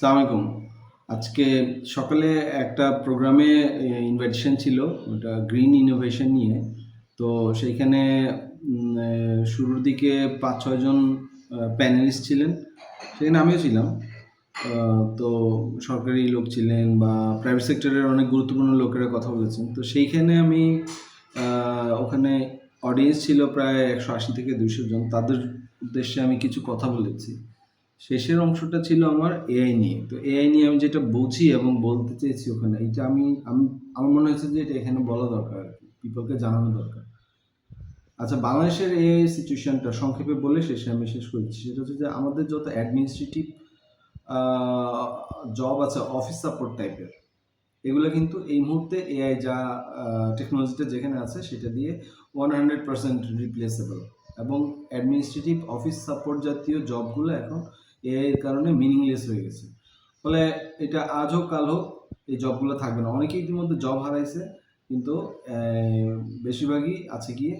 সালাম আলাইকুম। আজকে সকালে একটা প্রোগ্রামে ইনভাইটেশন ছিল, ওটা গ্রিন ইনোভেশন নিয়ে। তো সেইখানে শুরুর দিকে পাঁচ ছয়জন প্যানেলিস্ট ছিলেন। সেখানে আমিও ছিলাম। তো সরকারি লোক ছিলেন বা প্রাইভেট সেক্টরের অনেক গুরুত্বপূর্ণ লোকেরা কথা বলেছেন। তো সেইখানে আমি ওখানে অডিয়েন্স ছিল প্রায় একশো আশি থেকে দুইশো জন। তাদের উদ্দেশ্যে আমি কিছু কথা বলেছি। শেষের অংশটা ছিল আমার এআই নিয়ে। তো এআই নিয়ে আমি যেটা বুঝি এবং বলতে চেয়েছি ওখানে, এটা আমি আমি, আমার মনে হয়েছে যে এটা এখানে বলা দরকার আর কি পিপলকে জানানো দরকার। আচ্ছা বাংলাদেশের এআই সিচুয়েশনটা সংক্ষেপে বলে শেষে আমি শেষ করছি। সেটা হচ্ছে যে আমাদের যত অ্যাডমিনিস্ট্রেটিভ জব আছে অফিস সাপোর্ট টাইপের এগুলো কিন্তু এই মুহূর্তে এআই যা টেকনোলজিটা যেখানে আছে সেটা দিয়ে ওয়ান হান্ড্রেড পার্সেন্ট রিপ্লেসেবল এবং অ্যাডমিনিস্ট্রেটিভ অফিস সাপোর্ট জাতীয় জবগুলো এখন এআই এর কারণে মিনিংলেস হয়ে গেছে। ফলে এটা আজ হোক কাল হোক এই জবগুলো থাকবে না। অনেকে ইতিমধ্যে জব হারাইছে, কিন্তু বেশিরভাগই আছে গিয়ে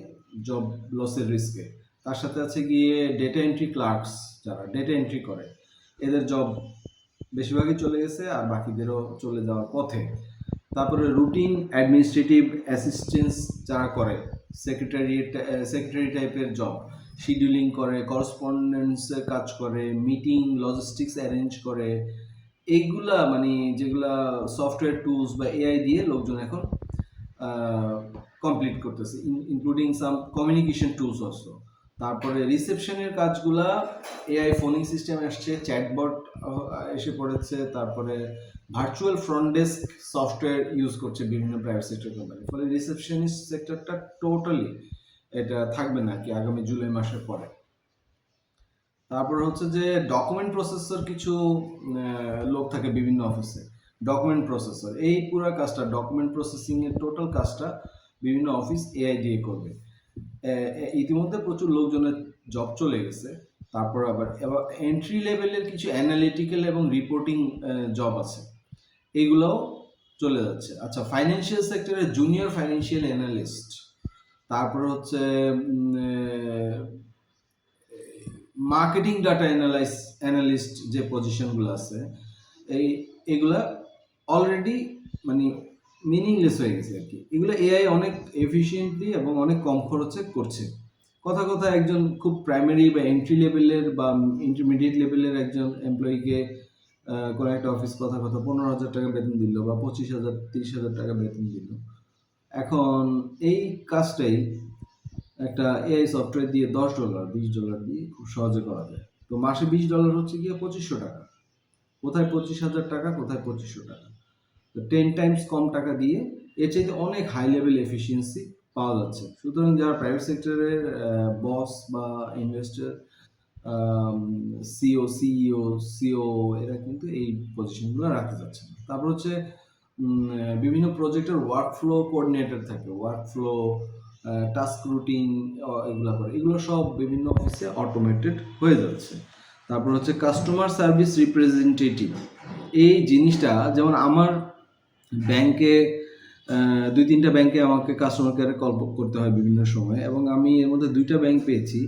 জব লসের রিস্কে তার সাথে আছে গিয়ে ডেটা এন্ট্রি ক্লার্কস যারা ডেটা এন্ট্রি করে। এদের জব বেশিরভাগই চলে গেছে আর বাকিদেরও চলে যাওয়ার পথে। তারপরে রুটিন অ্যাডমিনিস্ট্রেটিভ অ্যাসিস্ট্যান্স যারা করে সেক্রেটারি সেক্রেটারি টাইপের জব। শিডিউলিং করে করসপন্ডেন্সের কাজ করে মিটিং লজিস্টিক্স অ্যারেঞ্জ করে এইগুলা মানে যেগুলা সফটওয়্যার টুলস বা এআই দিয়ে লোকজন এখন কমপ্লিট করতেছে including some communication tools also তারপরে রিসেপশনের কাজগুলা এআই ফোনিং সিস্টেম আসছে চ্যাটবট এসে পড়েছে, তারপরে virtual front desk software use করছে বিভিন্ন প্রাইভেট সেক্টর কোম্পানি ফলে রিসেপশনিস্ট সেক্টরটা টোটালি এটা থাকবে না কি আগামী জুলাই মাসের পরে? তারপর হচ্ছে যে ডকুমেন্ট প্রসেসর কিছু লোক থাকে বিভিন্ন অফিসে ডকুমেন্ট প্রসেসর এই পুরো কাজটা ডকুমেন্ট প্রসেসিং এর টোটাল কাজটা বিভিন্ন অফিস এআই দিয়ে করবে। ইতিমধ্যে প্রচুর লোকজনের জব চলে গেছে। তারপর আবার এন্ট্রি লেভেলের কিছু অ্যানালিটিক্যাল এবং রিপোর্টিং জব আছে। এগুলোও চলে যাচ্ছে। আচ্ছা ফাইন্যান্সিয়াল সেক্টরে জুনিয়র ফাইন্যান্সিয়াল অ্যানালিস্ট তারপর হচ্ছে মার্কেটিং ডাটা অ্যানালাইস অ্যানালিস্ট যে পজিশনগুলো আছে, এই, এগুলা অলরেডি মানে মিনিংলেস হয়ে গেছে আর কি। এগুলো এআই অনেক এফিসিয়েন্টলি এবং অনেক কম খরচে করছে। কথা কথা একজন খুব প্রাইমারি বা এন্ট্রি লেভেলের বা ইন্টারমিডিয়েট লেভেলের একজন এমপ্লয়িকে কোনো একটা অফিস কথা কথা পনেরো হাজার টাকা বেতন দিল বা পঁচিশ হাজার, তিরিশ হাজার টাকা বেতন দিল। এখন এই কাজটাই একটা এআই সফটওয়্যার দিয়ে দশ ডলার বিশ ডলার দিয়ে খুব সহজে করা যায়। তো মাসে বিশ ডলার হচ্ছে গিয়ে পঁচিশশো টাকা। কোথায় পঁচিশ হাজার টাকা, কোথায় পঁচিশশো টাকা? তো টেন টাইমস কম টাকা দিয়ে এর চাইতে অনেক হাই লেভেল এফিসিয়েন্সি পাওয়া যাচ্ছে। সুতরাং যারা প্রাইভেট সেক্টরের বস বা ইনভেস্টর সিও সিইও সিও এরা কিন্তু এই পজিশনগুলো রাখতে যাচ্ছে না। তারপর হচ্ছে বিভিন্ন প্রজেক্টের ওয়ার্ক ফ্লো কোঅর্ডিনেটর থাকে ওয়ার্ক ফ্লো টাস্ক রুটিন এগুলো করে। এগুলো সব বিভিন্ন অফিসে অটোমেটেড হয়ে যাচ্ছে। তারপর হচ্ছে কাস্টমার সার্ভিস রিপ্রেজেন্টেটিভ এই জিনিসটা, যেমন আমার ব্যাংকে দুই তিনটা ব্যাংকে আমাকে কাস্টমার কেয়ারে কল করতে হয় বিভিন্ন সময় এবং আমি এর মধ্যে দুইটা ব্যাংক পেয়েছি,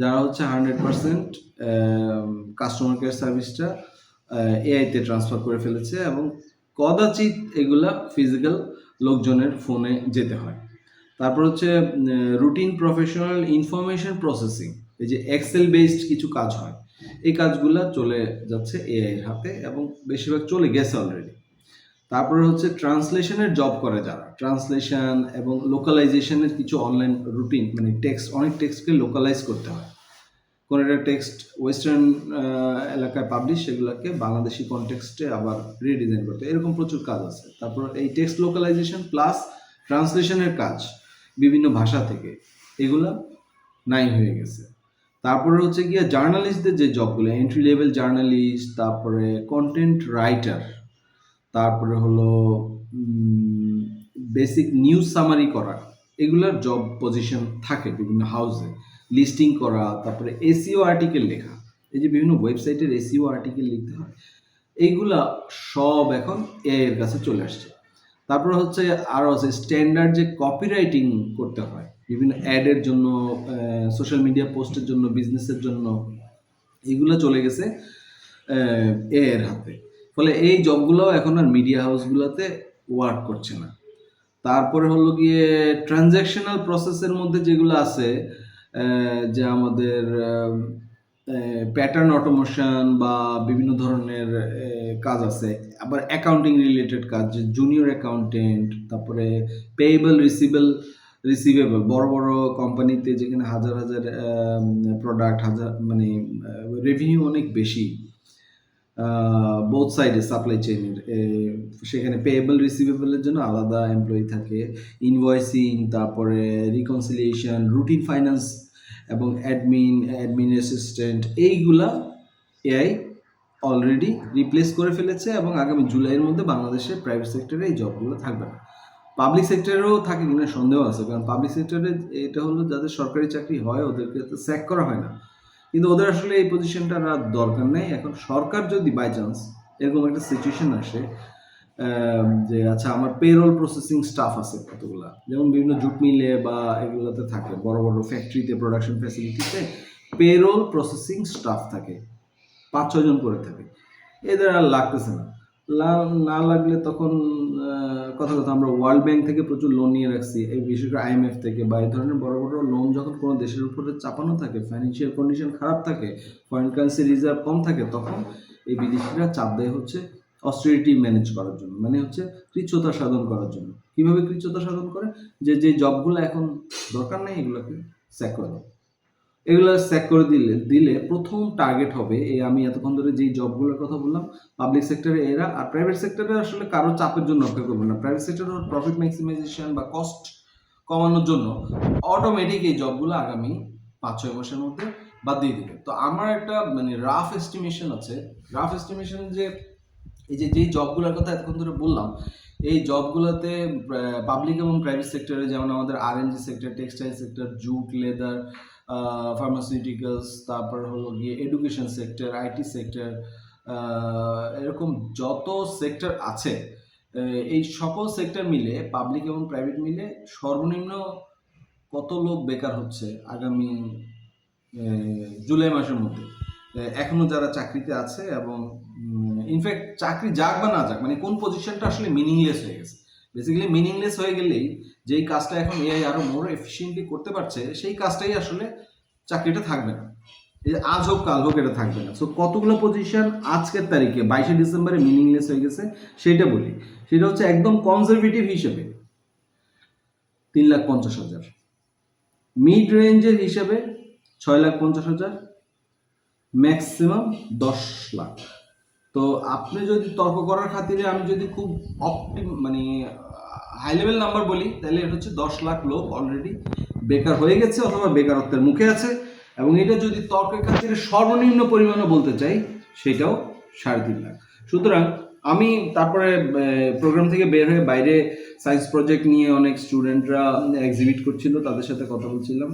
যারা হচ্ছে হান্ড্রেড পার্সেন্ট কাস্টমার কেয়ার সার্ভিসটা এআইতে ট্রান্সফার করে ফেলেছে এবং কদাচিৎ এগুলা ফিজিক্যাল লোকজনের ফোনে যেতে হয়। তারপর হচ্ছে রুটিন প্রফেশনাল ইনফরমেশন প্রসেসিং এই যে এক্সেল বেসড কিছু কাজ হয়, এই কাজগুলা চলে যাচ্ছে এআই এর হাতে এবং বেশিরভাগ চলে গেছে অলরেডি তারপরে হচ্ছে ট্রান্সলেশনের জব করে যারা। ট্রান্সলেশন এবং লোকালাইজেশনের কিছু অনলাইন রুটিন মানে টেক্সট অনেক টেক্সটকে লোকালাইজ করতে হয়। কোনো একটা টেক্সট ওয়েস্টার্ন এলাকায় পাবলিশ সেগুলোকে বাংলাদেশি কনটেক্সটে আবার রিডিজাইন করতে এরকম প্রচুর কাজ আছে। তারপর এই টেক্সট লোকালাইজেশন প্লাস ট্রান্সলেশনের কাজ বিভিন্ন ভাষা থেকে, এগুলা নাই হয়ে গেছে। তারপরে হচ্ছে গিয়ে জার্নালিস্টদের যে জবগুলো এন্ট্রি লেভেল জার্নালিস্ট তারপরে কন্টেন্ট রাইটার তারপরে হলো বেসিক নিউজ সামারি করা, এগুলার জব পজিশন থাকে বিভিন্ন হাউসে লিস্টিং করা, তারপরে এসিও আর্টিকেল লেখা, এই যে বিভিন্ন ওয়েবসাইটের এসিও আর্টিকেল লিখতে হয়, এইগুলা সব এখন এর কাছে চলে আসছে। তারপর হচ্ছে আরও আছে স্ট্যান্ডার্ড যে কপিরাইটিং করতে হয়, বিভিন্ন অ্যাডের জন্য সোশ্যাল মিডিয়া পোস্টের জন্য বিজনেসের জন্য এগুলো চলে গেছে এর হাতে। ফলে এই জবগুলো এখন আর মিডিয়া হাউসগুলোতে ওয়ার্ক করছে না। তারপরে হলো গিয়ে ট্রানজ্যাকশনাল প্রসেসের মধ্যে যেগুলো আছে যে আমাদের প্যাটার্ন অটোমেশন বা বিভিন্ন ধরনের কাজ আছে। আবার অ্যাকাউন্টিং রিলেটেড কাজ জুনিয়র অ্যাকাউন্টেন্ট তারপরে পেয়েবল রিসিভেল রিসিভেবল বড় বড় কোম্পানিতে যেখানে হাজার হাজার প্রোডাক্ট হাজার মানে রেভিনিউ অনেক বেশি। বোথ সাইডে সাপ্লাই চেইনের সেখানে পেয়েবল রিসিভেবলের জন্য আলাদা এমপ্লয়ি থাকে। ইনভয়েসিং তারপরে রিকনসিলিয়েশন রুটিন ফাইন্যান্স এবং অ্যাডমিন অ্যাডমিন অ্যাসিস্ট্যান্ট এইগুলা এআই অলরেডি রিপ্লেস করে ফেলেছে এবং আগামী জুলাইয়ের মধ্যে বাংলাদেশের প্রাইভেট সেক্টরে এই জবগুলো থাকবে না। পাবলিক সেক্টরেও থাকে কিনা সন্দেহ আছে, কারণ পাবলিক সেক্টরে এটা হলো যাদের সরকারি চাকরি হয়, ওদেরকে তো স্যাক করা হয় না। কিন্তু ওদের আসলে এই পজিশনটা দরকার নেই। এখন সরকার যদি বাই চান্স এরকম একটা সিচুয়েশন আসে যে আচ্ছা আমার পেরোল প্রসেসিং স্টাফ আছে কতগুলা? যেমন বিভিন্ন জুট মিলে বা এগুলোতে থাকে, বড় বড় ফ্যাক্টরিতে প্রোডাকশন ফ্যাসিলিটিতে পেরোল প্রসেসিং স্টাফ থাকে, পাঁচ ছজন করে থাকে। এদের আর লাগতেছে না। না লাগলে তখন কথা কথা আমরা ওয়ার্ল্ড ব্যাংক থেকে প্রচুর লোন নিয়ে রাখছি, এই বিশেষ করে আইএমএফ থেকে বা এই ধরনের বড় বড় লোন যখন কোনো দেশের উপরে চাপানো থাকে ফাইন্যান্সিয়াল কন্ডিশন খারাপ থাকে ফরেন কারেন্সি রিজার্ভ কম থাকে, তখন এই বিদেশিরা চাপ দেয় হচ্ছে অস্ট্রেলিটি ম্যানেজ করার জন্য মানে হচ্ছে কৃচ্ছতা সাধন করার জন্য। কীভাবে কৃচ্ছতা সাধন করে? যে যে জবগুলো এখন দরকার নেই, এগুলোকে স্যাক করে দাও এগুলো স্যাক করে দিলে দিলে প্রথম টার্গেট হবে এই আমি এতক্ষণ ধরে যেই জবগুলোর কথা বললাম পাবলিক সেক্টরে এরা, আর প্রাইভেট সেক্টরে আসলে কারও চাপের জন্য অপেক্ষা করবে না। প্রাইভেট সেক্টরে প্রফিট ম্যাক্সিমাইজেশন বা কস্ট কমানোর জন্য অটোমেটিক এই জবগুলো আগামী পাঁচ ছয় মাসের মধ্যে বাদ দিয়ে দেবে। তো আমার একটা মানে রাফ এস্টিমেশন আছে। রাফ এস্টিমেশন যে এই যে, যেই জবগুলোর কথা এতক্ষণ ধরে বললাম, এই জবগুলোতে পাবলিক এবং প্রাইভেট সেক্টরে যেমন আমাদের R N G sector textile sector jute leather pharmaceuticals তারপর হলো গিয়ে এডুকেশন সেক্টর আইটি সেক্টর এরকম যত সেক্টর আছে এই সকল সেক্টর মিলে পাবলিক এবং প্রাইভেট মিলে সর্বনিম্ন কত লোক বেকার হচ্ছে আগামী জুলাই মাসের মধ্যে। এখনও যারা চাকরিতে আছে এবং ইনফ্যাক্ট চাকরি যাক বা না যাক মানে কোন পজিশনটা আসলে মিনিংলেস হয়ে গেছে। বেসিক্যালি মিনিংলেস হয়ে গেলেই যেই কাজটা এখন এআই আরও মোর এফিসিয়েন্টলি করতে পারছে, সেই কাজটাই আসলে চাকরিটা থাকবে না। এই আজ হোক, কাল হোক, এটা থাকবে না। সো কতগুলো পজিশন আজকের তারিখে, বাইশে ডিসেম্বরে মিনিংলেস হয়ে গেছে, সেটা বলি। সেটা হচ্ছে একদম কনজারভেটিভ হিসেবে, তিন লাখ পঞ্চাশ হাজার। মিড রেঞ্জের হিসেবে ছয় লাখ পঞ্চাশ হাজার ম্যাক্সিমাম দশ লাখ। তো আপনি যদি তর্ক করার খাতিরে আমি যদি খুব অপটিম মানে হাই লেভেল নাম্বার বলি, তাহলে এটা হচ্ছে দশ লাখ লোক অলরেডি বেকার হয়ে গেছে অথবা বেকারত্বের মুখে আছে এবং এটা যদি তর্কের খাতিরে সর্বনিম্ন পরিমাণে বলতে চাই, সেটাও সাড়ে তিন লাখ। সুতরাং আমি তারপরে প্রোগ্রাম থেকে বের হয়ে বাইরে সায়েন্স প্রজেক্ট নিয়ে অনেক স্টুডেন্টরা এক্সিবিট করছিল, তাদের সাথে কথা বলছিলাম।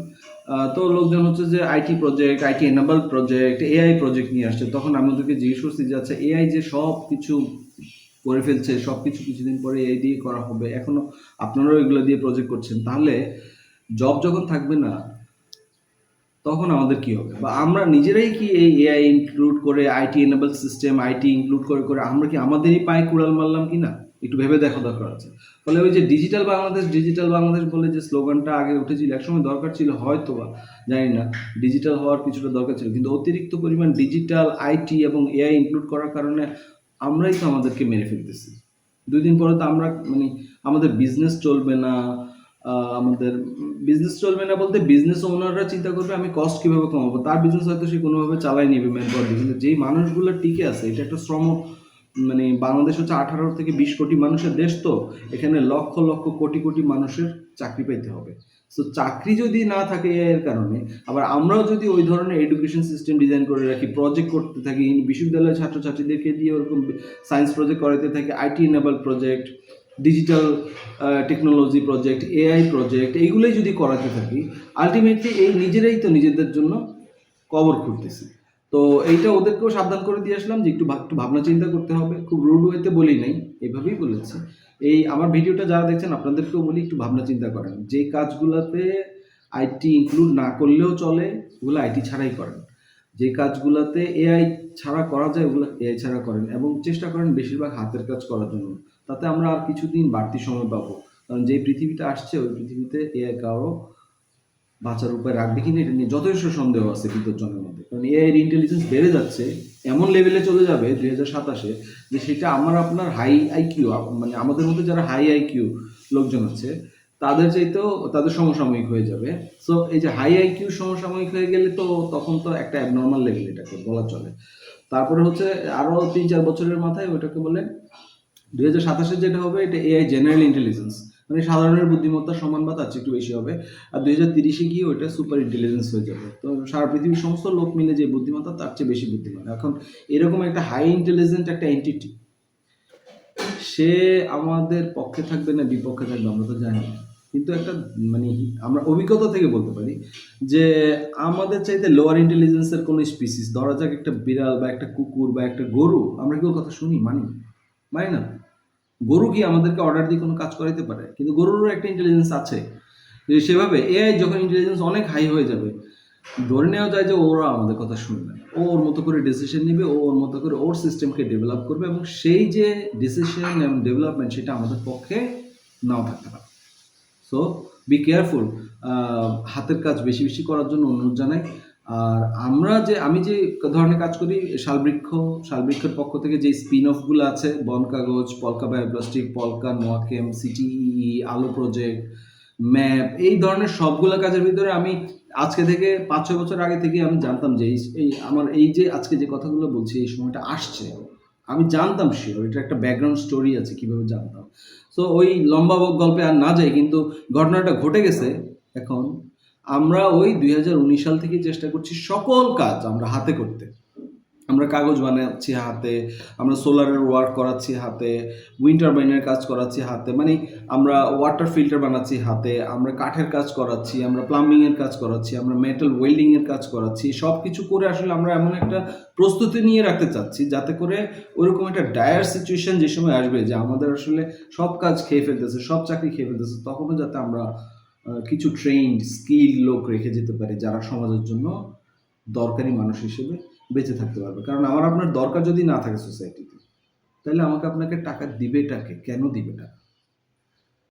তো লোকজন হচ্ছে যে IT project IT enable project AI project নিয়ে আসছে। তখন আমি ওদেরকে জিজ্ঞেস করছি যে আচ্ছা এআই যে সব কিছু করে ফেলছে, সব কিছু কিছুদিন পরে এআই দিয়ে করা হবে, এখনও আপনারাও এগুলো দিয়ে প্রজেক্ট করছেন। তাহলে জব যখন থাকবে না তখন আমাদের কি হবে? বা আমরা নিজেরাই কি এই এআই ইনক্লুড করে IT enable system IT include করে করে আমরা কি আমাদেরই পায়ে কুড়াল মারলাম কি না? একটু ভেবে দেখা দরকার আছে। ফলে ওই যে ডিজিটাল বাংলাদেশ ডিজিটাল বাংলাদেশ বলে যে স্লোগানটা আগে উঠেছিল, একসময় দরকার ছিল হয়তো বা জানি না ডিজিটাল হওয়ার কিছুটা দরকার ছিল। কিন্তু অতিরিক্ত পরিমাণ ডিজিটাল আইটি এবং এআই ইনক্লুড করার কারণে আমরাই তো আমাদেরকে মেরে ফেলতেছি। দুই দিন পরে তো আমরা মানে আমাদের বিজনেস চলবে না আমাদের বিজনেস চলবে না বলতে বিজনেস ওনাররা চিন্তা করবে আমি কস্ট কীভাবে কমাবো তার বিজনেস হয়তো সে কোনোভাবে চালাই নেবে ম্যান পাওয়ার। কিন্তু যেই মানুষগুলো টিকে আছে, এটা একটা শ্রম মানে বাংলাদেশ হচ্ছে আঠারো থেকে বিশ কোটি মানুষের দেশ তো, এখানে লক্ষ লক্ষ কোটি কোটি মানুষের চাকরি পাইতে হবে সো চাকরি যদি না থাকে এর কারণে, আবার আমরাও যদি ওই ধরনের এডুকেশন সিস্টেম ডিজাইন করে রাখি প্রজেক্ট করতে থাকি, বিশ্ববিদ্যালয়ের ছাত্রছাত্রীদেরকে দিয়ে ওরকম সায়েন্স প্রজেক্ট করাতে থাকি IT enable project digital technology project AI project এইগুলোই যদি করাতে থাকি আলটিমেটলি এই নিজেরাই তো নিজেদের জন্য কবর খুঁড়তেছি তো এইটা ওদেরকেও সাবধান করে দিয়ে আসলাম যে একটু একটু ভাবনা চিন্তা করতে হবে। খুব রুড ওয়েতে বলি নাই, এভাবেই বলেছি। এই আমার ভিডিওটা যারা দেখছেন, আপনাদেরকেও বলি একটু ভাবনা চিন্তা করেন। যে কাজগুলোতে আইটি ইনক্লুড না করলেও চলে, ওগুলো আইটি ছাড়াই করেন। যে কাজগুলোতে এআই ছাড়া করা যায়, ওগুলো এআই ছাড়া করেন। এবং চেষ্টা করেন বেশিরভাগ হাতের কাজ করার জন্য। তাতে আমরা আর কিছুদিন বাড়তি সময় পাবো। কারণ যে পৃথিবীতে আসছে, ওই পৃথিবীতে এআই কারও বাঁচার উপায় রাখবে কিনা এটা নিয়ে যথেষ্ট সন্দেহ আছে বিদ্যুৎজনের মধ্যে। কারণ এআই এর ইন্টেলিজেন্স বেড়ে যাচ্ছে, এমন লেভেলে চলে যাবে দুই হাজার সাতাশে যে সেটা আমার আপনার হাই আইকিউ মানে আমাদের মধ্যে যারা হাই আইকিউ লোকজন আছে, তাদের চাইতেও তাদের সমসাময়িক হয়ে যাবে। সো এই যে হাই আইকিউ সমসাময়িক হয়ে গেলে তো তখন তো একটা অ্যাবনর্মাল লেভেল এটাকে বলা চলে। তারপরে হচ্ছে আরও তিন চার বছরের মাথায় ওটাকে বলে দুই হাজার যেটা হবে, এটা এআই জেনারেল ইন্টেলিজেন্স মানে সাধারণের বুদ্ধিমত্তা সমান বা তার চেয়ে একটু বেশি হবে। আর দুই হাজার তিরিশে গিয়ে ওইটা সুপার ইন্টেলিজেন্স হয়ে যাবে। তো সারা পৃথিবীর সমস্ত লোক মিলে যে বুদ্ধিমত্তা, তার চেয়ে বেশি বুদ্ধিমান এখন এরকম একটা হাই ইন্টেলিজেন্ট একটা এন্টিটি সে আমাদের পক্ষে থাকবে না, বিপক্ষে থাকবে, আমরা তো জানি। কিন্তু একটা মানে আমরা অভিজ্ঞতা থেকে বলতে পারি যে আমাদের চাইতে লোয়ার ইন্টেলিজেন্সের কোনো স্পিসিস ধরা যাক একটা বিড়াল বা একটা কুকুর বা একটা গরু, আমরা কি ওর কথা শুনি? মানি মানি না গরু কি আমাদেরকে অর্ডার দিয়ে কোনো কাজ করাইতে পারে? কিন্তু গরুরও একটা ইন্টেলিজেন্স আছে। যে সেভাবে এআই যখন ইন্টেলিজেন্স অনেক হাই হয়ে যাবে, ধরে নেওয়া যায় যে ওরা আমাদের কথা শুনবে ও ওর মতো করে ডিসিশন নেবে, ও ওর মতো করে ওর সিস্টেমকে ডেভেলপ করবে এবং সেই যে ডিসিশন এবং ডেভেলপমেন্ট সেটা আমাদের পক্ষে নাও থাকতে পারে। সো বি কেয়ারফুল হাতের কাজ বেশি বেশি করার জন্য অনুরোধ জানাই। আর আমরা যে, আমি যে ধরনের কাজ করি, শালবৃক্ষ, শালবৃক্ষের পক্ষ থেকে যে স্পিন অফগুলো আছে বন কাগজ পলকা বায়োপ্লাস্টিক, পলকা নোয়াকেম সিটিই আলো প্রজেক্ট ম্যাপ, এই ধরনের সবগুলো কাজের ভিতরে আমি আজকে থেকে পাঁচ, ছয় বছর আগে থেকে আমি জানতাম যে এই- এই আমার এই যে আজকে যে কথাগুলো বলছি, এই সময়টা আসছে। আমি জানতাম শিওর এটা একটা ব্যাকগ্রাউন্ড স্টোরি আছে, কীভাবে জানতাম। তো ওই লম্বা গল্পে আর না যাই, কিন্তু ঘটনাটা ঘটে গেছে এখন। আমরা ওই দুই হাজার উনিশ সাল থেকে চেষ্টা করছি সকল কাজ আমরা হাতে করতে। আমরা কাগজ বানাচ্ছি হাতে, আমরা সোলারের ওয়ার্ক করাচ্ছি হাতে উইন্ড টারবাইনের কাজ করাচ্ছি হাতে মানে আমরা ওয়াটার ফিল্টার বানাচ্ছি হাতে, আমরা কাঠের কাজ করাচ্ছি, আমরা প্লাম্বিংয়ের কাজ করাচ্ছি, আমরা মেটাল ওয়েল্ডিংয়ের কাজ করাচ্ছি সব কিছু করে আসলে আমরা এমন একটা প্রস্তুতি নিয়ে রাখতে চাচ্ছি যাতে করে ওইরকম একটা ডায়ার সিচুয়েশন যে সময় আসবে যে আমাদের আসলে সব কাজ খেয়ে ফেলতেছে, সব চাকরি খেয়ে ফেলতেছে, তখনও যাতে আমরা কিছু ট্রেন্ড স্কিল লোক রেখে যেতে পারে যারা সমাজের জন্য দরকারি মানুষ হিসেবে বেঁচে থাকতে পারবে। কারণ আমার আপনার দরকার যদি না থাকে সোসাইটিতে তাহলে আমাকে আপনাকে টাকা দিবে টাকে কেন দিবে টাকা